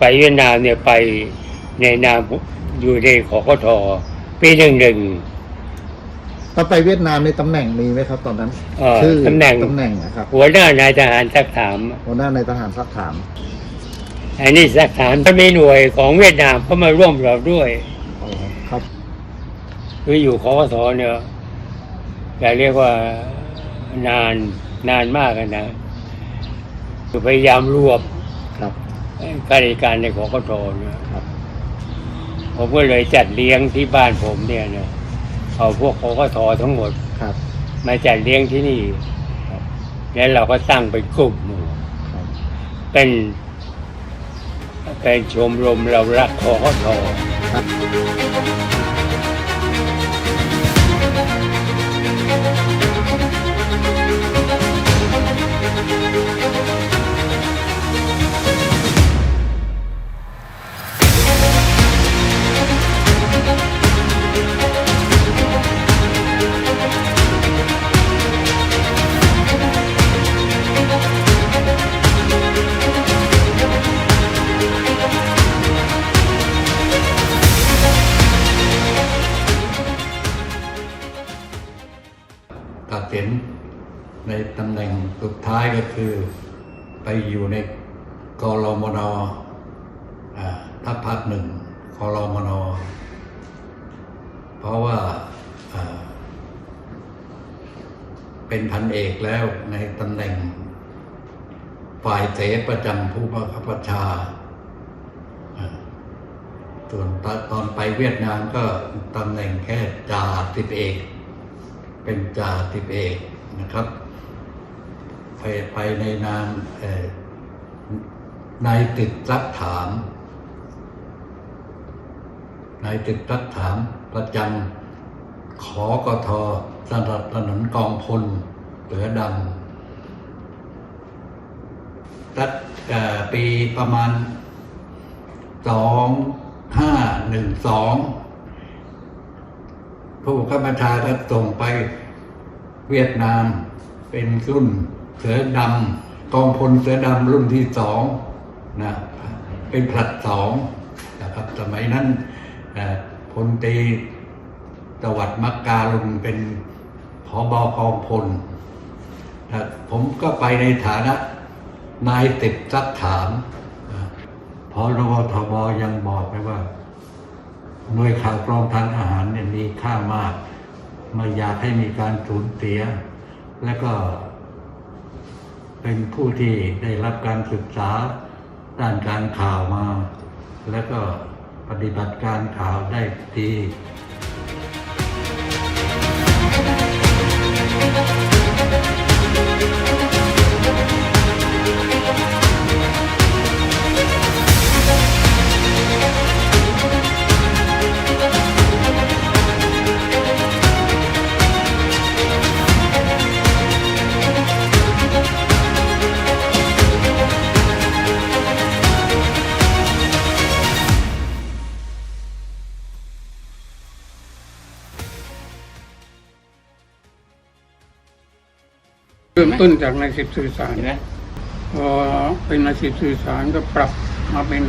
ไปเวียดนามเนี่ยไปในนามอยู่ในขอกทปีหนึ่งหนึ่งตอนไปเวียดนามในตำแหน่งมีไหมครับ ตอนนั้นเอ่อชื่อตำแหน่งตำแหน่งนะครับ หัวหน้านายทหารสักถาม หัวหน้าในทหารสักถาม อันนี้สักถามถ้ามีหน่วยของเวียดนามเข้ามาร่วมเราด้วยอ๋อครับคืออยู่ขอกทเนี่ยจะเรียกว่านานนานมากอะนะคือพยายามรวบครับ ข้าราชการในขอกทเนี่ยครับ ผมก็เลยจัดเลี้ยงที่บ้านผมเนี่ยนะเอาพวกขอกททั้งหมดครับ มาจัดเลี้ยงที่นี่ครับแล้วเราก็ตั้งเป็นกลุ่มหมู่ครับเป็นเป็นชมรมเรารักขอกทครับ แหน่งสุดท้ายก็คือไปอยู่ในกรมนอทัพภาคหนึ่งกรมนเพราะว่าเป็นพันเอกแล้วในตำแหน่ง ฝ่ายเสประจำผู้บังคับบัญชา ส่วนตอนตอนไปเวียดนามก็ตำแหน่งแค่จ่าสิบเอก เป็นจ่าสิบเอกนะครับ ไปในนามนายติดรักถามนายติดรักถามประจำขอกทสนับสนุนกองพลเสือดำรัฐปีประมาณสองห้าหนึ่งสองผู้บังคับบัญชาก็ส่งไปเวียดนามเป็นรุ่น เสือดำกองพลเสือดำรุ่นที่สองนะเป็นผลัดสองนะครับสมัยนั้นพลตรีตวัดมักการุณเป็นผอบอกองพลนะผมก็ไปในฐานะนายติดซักถามพอรวทบยังบอกไปว่าหน่วยข่าวกรองทางอาหารเนี่ยมีค่ามาก ไม่อยากให้มีการสูญเสีย และก็ เป็นผู้ที่ได้รับการศึกษาด้านการข่าวมา และก็ปฏิบัติการข่าวได้ดี ริ่มต้นจากนายสิบสื่อสารพอเป็นนายสิบสื่อสารก็ปรับมาเป็น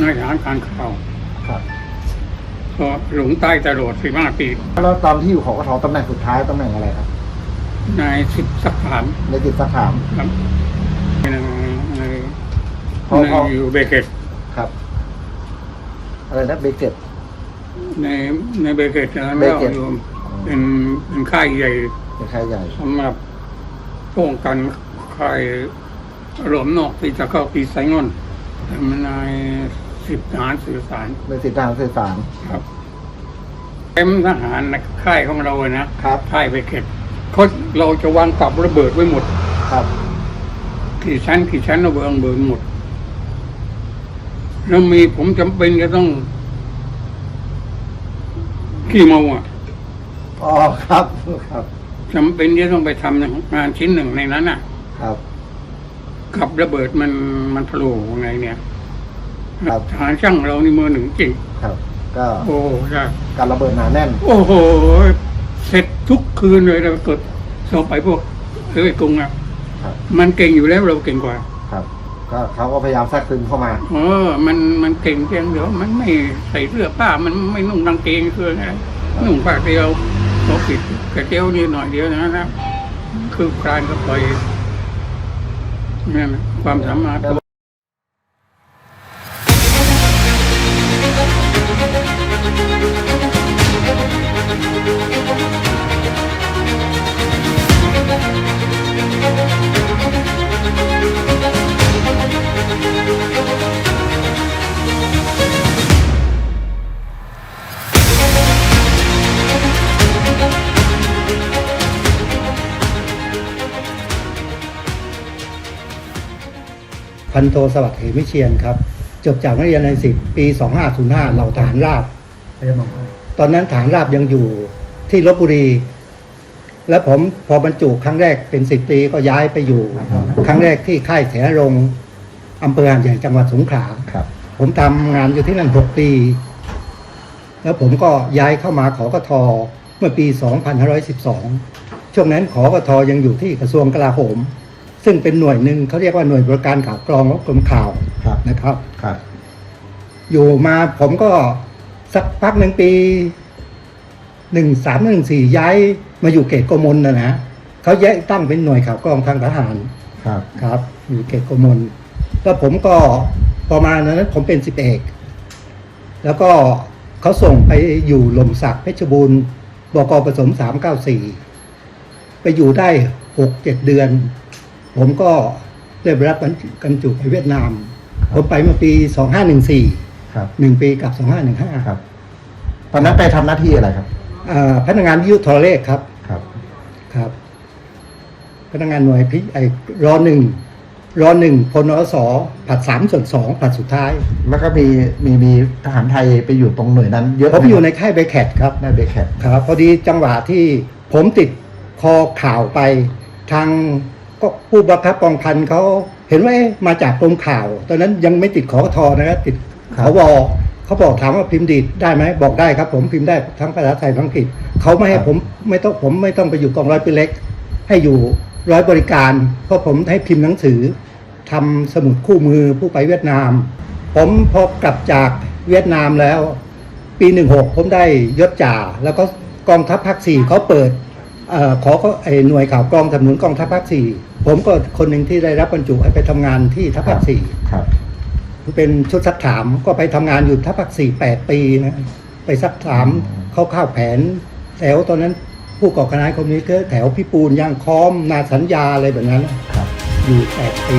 นายทหารการข่าวครับก็หลงใต้ตลอดสิบห้าปีแล้วตอนที่อยู่ขอกทตำแหน่งสุดท้ายตำแหน่งอะไรครับนายสิบสักถามในติดสักถามครับในในพอพอในอยู่เบเกตครับ อะไรนะเบเกตในในเบเกตนั้นเบก็เกตอยู่เป็นเป็นค่ายใหญ่เป็นค่ายใหญ่สำหรับ ป้องกันค่ายหลวมนอกที่จะเข้าปีไซงอนทำนายสิบทหารสื่อสารในติดทางสื่อสาร ครับเต็มทหารในค่ายของเราอะนะครับ ค่ายไปเก็บเขาเราจะวางกับระเบิดไว้หมด ครับกี่ชั้นกี่ชั้นระเบิดระเบิดหมด แล้วมีผมจำเป็นจะต้อง ขี้เมาอะ อ๋อครับครับ จำเป็นที่ต้องไปทำงานชิ้นหนึ่งในนั้นอะ ครับ กับระเบิดมันมันทะลุไงเนี่ยครับทหารช่างเรานี่มือหนึ่งจริง ครับ ก็โอ้ใช่การระเบิดหนาแน่น โอ้โห เสร็จทุกคืนเลยเราเกิดสอบไปพวกเอ้ยกรุงอะ ครับ มันเก่งอยู่แล้วเราเก่งกว่า ครับ ก็เขาก็พยายามแทรกซึมเข้ามา เออ มันมันเก่งเพียงเดียวมันไม่ใส่เสื้อผ้ามันไม่นุ่งกางเกงคือไงนุ่งผ้าเดียว เขาปิดกระเจียวนี่หน่อยเดียวนะครับ คือคลานก็ปล่อยนี่นนะความสามารถ พันโทสวัสดิ์เหมวิเชียนครับ จบจากนักเรียนในสิบปี 2505 เหล่าฐานราบ ตอนนั้นฐานราบยังอยู่ที่ลบบุรี แล้วผมพอบรรจุครั้งแรกเป็นสิบปีก็ย้ายไปอยู่ ครั้งแรกที่ค่ายแถรงค์อำเภอหาดใหญ่จังหวัดสงขลาครับผมทำงานอยู่ที่นั่นหกปี แล้วผมก็ย้ายเข้ามาขอกทเมื่อปี 2512 ช่วงนั้นขอกทยังอยู่ที่กระทรวงกลาโหม ซึ่งเป็นหน่วยหนึ่งเขาเรียกว่าหน่วยบริการข่าวกรองของกรมข่าวครับนะครับ ครับ อยู่มาผมก็สักพักหนึ่งปีหนึ่งสามหนึ่งสี่ย้ายมาอยู่เกตโกมลนะนะเขาแยกตั้งเป็นหน่วยข่าวกรองทางทหารครับครับ อยู่เกตโกมลแล้วผมก็ประมาณนั้นผมเป็นสิบเอกแล้วก็เขาส่งไปอยู่ลมศักดิ์เพชรบูรณ์บกผสมสามเก้าสี่ไปอยู่ได้หกเจ็ดเดือน ผมก็ได้รับกันจุไปเวียดนาม ผมไปเมื่อปีสองห้าหนึ่งสี่ครับหนึ่งปีกับสองห้าหนึ่งห้าครับตอนนั้นไปทำหน้าที่อะไรครับพนักงานวิทยุโทรเลขครับครับครับ พนักงานหน่วยพิไอรอหนึ่งรอหนึ่งพลอสผัดสามส่วนสองผัดสุดท้าย แล้วก็มีมีมีทหารไทยไปอยู่ตรงหน่วยนั้น เยอะผมไหอยู่ในค่ายเบแคทครับในเบแคทครับ พอดีจังหวะที่ผมติดคอข่าวไปทาง ก็ผู้บังคับกองพันเขาเห็นว่าเอ๊ะมาจากกรมข่าว ตอนนั้นยังไม่ติดขอทอนะครับติดขวเขาบอกถามว่าพิมพ์ดีดได้ไหมบอกได้ครับ ผมพิมพ์ได้ทั้งภาษาไทยทั้งอังกฤษเขาไม่ให้ผมไม่ต้องผมไม่ต้องไปอยู่กองร้อยปีเล็ก ให้อยู่ร้อยบริการ เพราะผมให้พิมพ์หนังสือทำสมุดคู่มือผู้ไปเวียดนาม ผมพอกลับจากเวียดนามแล้ว ปีหนึ่งหกผมได้ยศจ่าแล้วก็กองทัพภาคสี่เขาเปิดเออขอเขาไอ้หน่วยข่าวกรองสนับสนุนกองทัพภาคสี่ ผมก็คนหนึ่งที่ได้รับบรรจุให้ไปทำงานที่ทัพภาคสี่ครับเป็นชุดสักถามก็ไปทำงานอยู่ทัพภาคสี่แปดปีนะไปสักถามเข้าข้าวๆแผนแถวตอนนั้นผู้ก่อการร้ายคอมมิวนิสต์ก็แถวพิปูนย่างค้อมนาสัญญาอะไรแบบนั้น ครับ อยู่แปดปี